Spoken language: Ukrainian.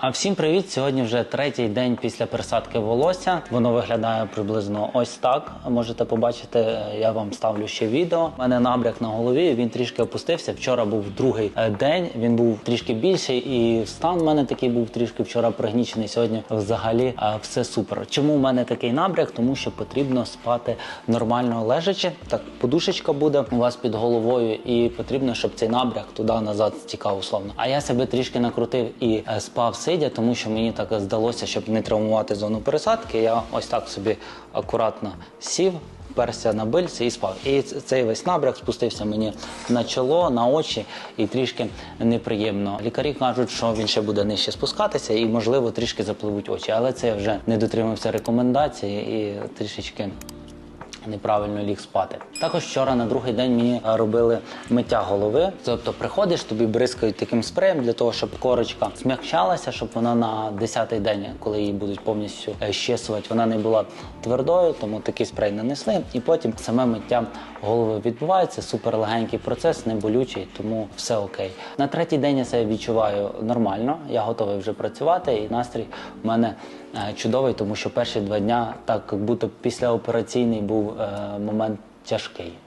А всім привіт! Сьогодні вже третій день після пересадки волосся. Воно виглядає приблизно ось так. Можете побачити, е, я вам ставлю ще відео. У мене набряк на голові. Він трішки опустився. Вчора був другий е, день. Він був трішки більший, і стан в мене такий був трішки вчора пригнічений. Сьогодні взагалі е, все супер. Чому в мене такий набряк? Тому що потрібно спати нормально лежачи. Так, подушечка буде у вас під головою, і потрібно, щоб цей набряк туди-назад стікав условно. А я себе трішки накрутив і спав сидя, тому що мені так здалося, щоб не травмувати зону пересадки. Я ось так собі акуратно сів. Перся на бильці і спав. І цей весь набряк спустився мені на чоло, на очі і трішки неприємно. Лікарі кажуть, що він ще буде нижче спускатися і, можливо, трішки запливуть очі. Але це я вже не дотримався рекомендації і трішечки неправильно ліг спати. Також вчора на другий день мені е, робили миття голови. Тобто приходиш, тобі бризкають таким спреєм для того, щоб корочка змягчалася, щоб вона на 10-й день, коли її будуть повністю е, щесувати, вона не була твердою, тому такий спрей нанесли. І потім саме миття голови відбувається. Супер легенький процес, не болючий, тому все окей. На третій день я себе відчуваю нормально. Я готовий вже працювати, і настрій в мене е, чудовий, тому що перші два дня, так як будто післяопераційний був момент тяжкий.